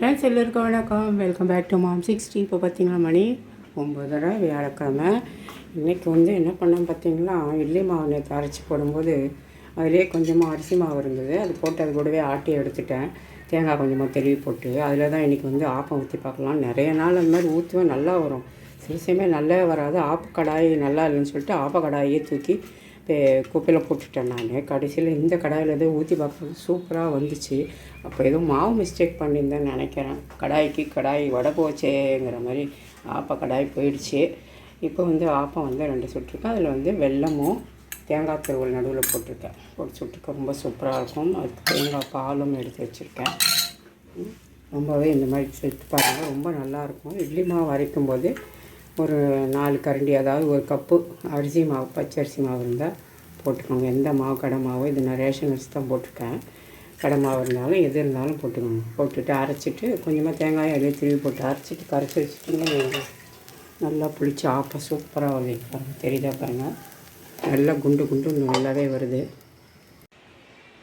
Friends எல்லோருக்கும் வணக்கம். Welcome back to mom sixty இப்போ பார்த்தீங்களா மணி? ஒம்பதரை வியாழக்கிழமை. இன்றைக்கி வந்து என்ன பண்ணேன் பார்த்தீங்களா? இட்லி மாவு நேற்று அரைச்சி போடும்போது அதிலே கொஞ்சமாக அரிசி மாவு இருந்தது. அது போட்டு அது கூடவே ஆட்டி எடுத்துட்டேன். தேங்காய் கொஞ்சமாக தெருவி போட்டு அதில் தான் இன்றைக்கி வந்து ஆப்பம் ஊற்றி பார்க்கலாம் நிறைய நாள் அந்த மாதிரி ஊற்றுவேன் நல்லா வரும். சில சமயம் நல்லா வராது. ஆப்பு கடாய் நல்லா இல்லைன்னு சொல்லிட்டு ஆப்ப கடாயே தூக்கி குப்பையில் போட்டுட்டேன் நான். கடைசியில் இந்த கடாயில் எதுவும் ஊற்றி பார்க்குறது சூப்பராக வந்துச்சு. அப்போ ஏதோ மாவு மிஸ்டேக் பண்ணியிருந்தேன்னு நினைக்கிறேன். கடாய்க்கு கடாய் வடை போச்சேங்கிற மாதிரி ஆப்பம் கடாய் போயிடுச்சு. இப்போ வந்து ஆப்பம் வந்து ரெண்டு சுட்டிருக்கேன். அதில் வந்து வெல்லமும் தேங்காய் திருவள் நடுவில் போட்டிருக்கேன். போட்டு சுட்டுக்க ரொம்ப சூப்பராக இருக்கும். அதுக்கு தேங்காய் பாலும் எடுத்து வச்சுருக்கேன். ரொம்பவே இந்த மாதிரி செத்து பாருங்கள் ரொம்ப நல்லாயிருக்கும் இட்லி மாவு அரைக்கும் போது ஒரு நாலு கரண்டி அதாவது ஒரு கப்பு அரிசி மாவு பச்சரிசி மாவு இருந்தால் போட்டுக்கோங்க எந்த மாவு கடை மாவோ இது நான் ரேஷன் வச்சு தான் போட்டிருக்கேன். கடை மாவு இருந்தாலும் எது இருந்தாலும் போட்டுக்கோங்க போட்டுட்டு அரைச்சிட்டு கொஞ்சமாக தேங்காயை அதே திருவி போட்டு அரைச்சிட்டு கரைச்சி வச்சுட்டிங்கன்னா நல்லா புளிச்சு ஆப்பம் சூப்பராக வருது பாருங்கள் தெரியுதா பாருங்கள் நல்லா குண்டு குண்டு நல்லாவே வருது.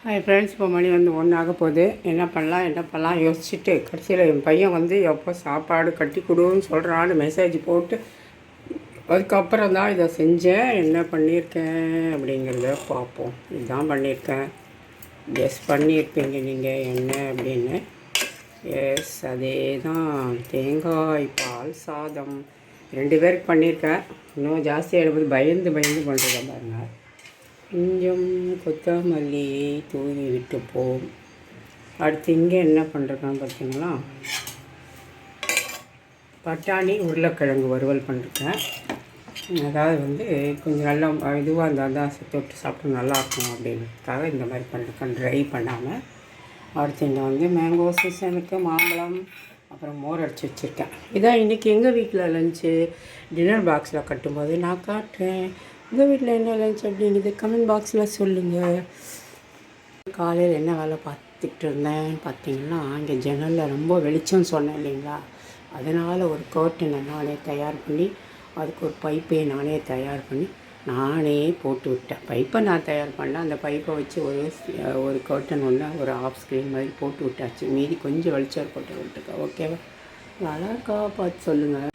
ஹாய் ஃப்ரெண்ட்ஸ் இப்போ மணி வந்து ஒன்றாக போகுது. என்ன பண்ணலாம் என்ன பண்ணலாம் யோசிச்சுட்டு கடைசியில் என் பையன் வந்து எப்போ சாப்பாடு கட்டி கொடுன்னு சொல்கிறான்னு மெசேஜ் போட்டு அதுக்கப்புறம் தான் இதை செஞ்சேன். என்ன பண்ணியிருக்கேன் அப்படிங்கிறத பார்ப்போம். இதுதான் பண்ணியிருக்கேன். எஸ் பண்ணியிருப்பீங்க நீங்கள் என்ன அப்படின்னு. எஸ் அதே தான். தேங்காய் பால் சாதம். ரெண்டு பேருக்கு பண்ணியிருக்கேன். இன்னும் ஜாஸ்தியாக எடுப்பது பயந்து பயந்து பண்ணுறேன் பாருங்கள் கொஞ்சம் கொத்தமல்லி தூவி விட்டுப்போம் அடுத்து இங்கே என்ன பண்ணுறேன்னு பார்த்தீங்களா? பட்டாணி உருளைக்கிழங்கு வறுவல் பண்ணிருக்கேன். அதாவது வந்து கொஞ்சம் நல்லா இதுவாக இருந்தால் தான் தொட்டு சாப்பிட்டு நல்லாயிருக்கும் அப்படின்றதுக்காக இந்த மாதிரி பண்ணிருக்கேன் ட்ரை பண்ணாமல். அடுத்து வந்து மேங்கோ சீசனுக்கு மாம்பழம் அப்புறம் மோர் அடிச்சு வச்சுருக்கேன். இதான் இன்றைக்கி எங்கள் வீட்டில் லஞ்சு டின்னர் பாக்ஸில் கட்டும்போது நான் காட்டுறேன். உங்கள் வீட்டில் என்ன லஞ்ச் அப்படிங்கிறது கமெண்ட் பாக்ஸில் சொல்லுங்கள் காலையில் என்ன வேலை பார்த்துக்கிட்டு இருந்தேன் பார்த்தீங்கன்னா இங்கே ஜன்னலில் ரொம்ப வெளிச்சம் சொன்னேன் இல்லைங்களா? அதனால் ஒரு கர்ட்டனை நானே தயார் பண்ணி அதுக்கு ஒரு பைப்பை நானே தயார் பண்ணி நானே போட்டு விட்டேன். பைப்பை நான் தயார் பண்ணேன் அந்த பைப்பை வச்சு ஒரு ஒரு கர்ட்டன் ஒன்று ஒரு ஆஃப் ஸ்க்ரீன் மாதிரி போட்டு விட்டாச்சு. மீதி கொஞ்சம் வெளிச்சம் போட்டு விட்டுருக்கேன் ஓகேவா நல்லா இருக்கா? பார்த்து சொல்லுங்கள்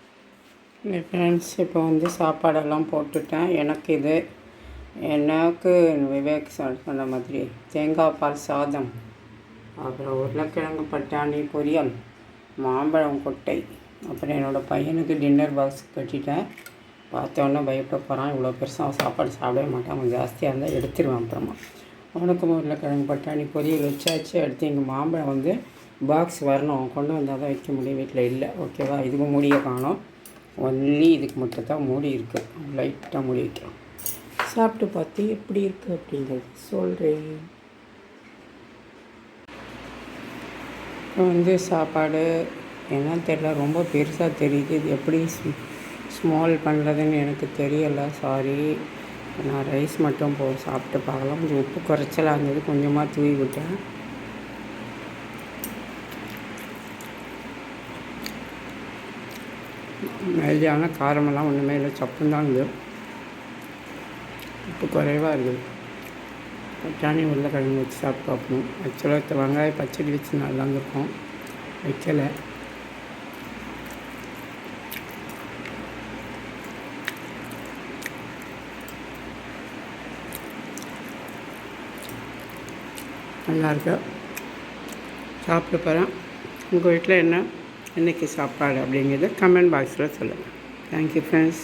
ஃப்ரெண்ட்ஸ் இப்போ வந்து சாப்பாடெல்லாம் போட்டுட்டேன். எனக்கு இது எனக்கு விவேக் சொன்ன மாதிரி. தேங்காய் பால் சாதம். அப்புறம் உருளைக்கிழங்கு பட்டாணி பொரியல். மாம்பழம் கொட்டை. அப்புறம் என்னோடய பையனுக்கு டின்னர் பாக்ஸ் கட்டிட்டேன். பார்த்தோன்னே பயப்பட போகிறான் இவ்வளோ பெருசாக சாப்பாடு சாப்பிடவே மாட்டான். அவன் ஜாஸ்தியாக இருந்தால் எடுத்துருவான் அப்புறமா. உனக்கும் உருளைக்கிழங்கு பட்டாணி பொரியல் வச்சாச்சு. அடுத்து எங்கள் மாம்பழம் வந்து பாக்ஸ் வரணும். கொண்டு வந்தால் தான் வைக்க முடியும். வீட்டில் இல்லை. ஓகேவா இதுக்கு மூடியை காணும். ஒன்லி இதுக்கு மட்டும் தான் மூடி இருக்குது லைட்டாக மூடி வைக்கிறோம். சாப்பிட்டு பார்த்து எப்படி இருக்குது அப்படிங்கிறது சொல்கிறேன் வந்து சாப்பாடு என்னன்னு தெரியல ரொம்ப பெருசாக தெரியுது. இது எப்படி ஸ்மால் பண்ணுறதுன்னு எனக்கு தெரியலை. சாரி நான் ரைஸ் மட்டும் போ சாப்பிட்டு பார்க்கலாம். கொஞ்சம் உப்பு குறைச்சலாக இருந்தது. கொஞ்சமாக தூவி விட்டேன். மெல்லியான காரமெல்லாம் ஒன்றுமே இல்லை. சப்புந்தான் இருந்தது. உப்பு குறைவாக இருக்குது. பட்டாணி உருளைக்கிழங்கு வச்சு சாப்பிட்டு பார்ப்போம். ஆக்சுவலாக வெங்காயம் பச்சடி வச்சு நல்லா இருந்திருக்கும் வைக்கலை. நல்லாயிருக்கு சாப்பிட்டு போகிறேன் உங்கள் வீட்டில் என்ன இன்றைக்கி சாப்பாடு அப்படிங்கிறத கமெண்ட் பாக்ஸில் சொல்லுங்கள் தேங்க்யூ ஃப்ரெண்ட்ஸ்